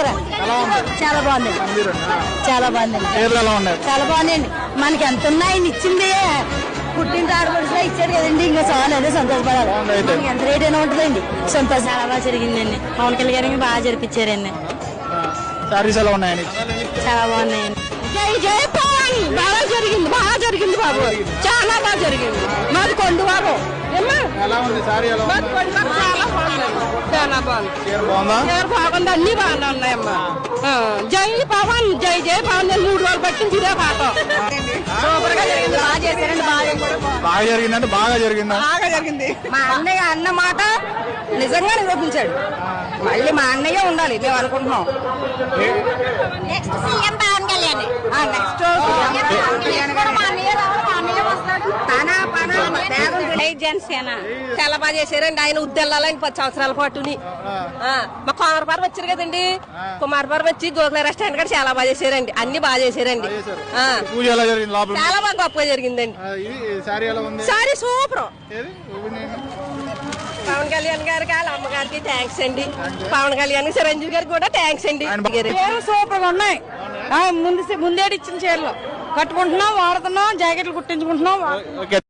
చూసారా చాలా బాగుంది. చాలా బాగుంది. చాలా బాగుందండి మనకి ఎంత ఉన్నాయని ఇచ్చింది. పుట్టిన ఆడపడుచులో ఇచ్చాడు కదండి. ఇంకా చాలా అదే సంతోషపడాలి. ఎంత రేట్ అయినా ఉంటుందండి. సంతోషం చాలా బాగా జరిగిందండి. పవన్ కళ్యాణ్ గారికి బాగా జరిపించారండి. శారీస్ ఎలా ఉన్నాయని చాలా బాగున్నాయండి. జై జై పవన్! బాగా జరిగింది. బాగా జరిగింది బాబు. చాలా బాగా జరిగింది. మాది కొండవారు ఎలా ఉంది? శారీ ఎలా ఉంది? చాలా బాగుంది. చాలా బాగుంది. చీర బాగుందా? అన్ని బాగానే ఉన్నాయమ్మా. జై పవన్ జై జై పవన్ మూడు రోజులు పట్టింది ఇదే పాట. సూపర్గా జరిగింది. బాగా చేశారండి. బాగా బాగా జరిగిందంటే బాగా జరిగిందా? బాగా జరిగింది. మా అన్నయ్య అన్న మాట నిజంగా నిరూపించాడు మళ్ళీ మా అన్నయ్య ఉండాలి మేము అనుకుంటున్నాం. Next CM Pawan Kalyan next Janasena చాలా బాగా చేశారండి ఆయన ఉద్దెళ్ళాలని పది సంవత్సరాల పాటుని. ఆ, మా కుమారపురం వచ్చారు కదండి. కుమారపురం వచ్చి గోకుల రెస్టారెంట్ కూడా చాలా బాగా చేశారండి. అన్ని బాగా చేశారండి. చాలా బాగా గొప్పగా జరిగిందండి. Sorry super. పవన్ కళ్యాణ్ గారికి వాళ్ళ అమ్మగారికి థ్యాంక్స్ అండి. పవన్ కళ్యాణ్ చిరంజీవి గారికి కూడా థ్యాంక్స్ అండి. సూపర్గా ఉన్నాయి. ఆ, ముందు ముందేడు ఇచ్చిన చీరలు. కట్టుకుంటున్నాం వాడుతున్నాం జాకెట్లు కుట్టించుకుంటున్నాం ఓకే.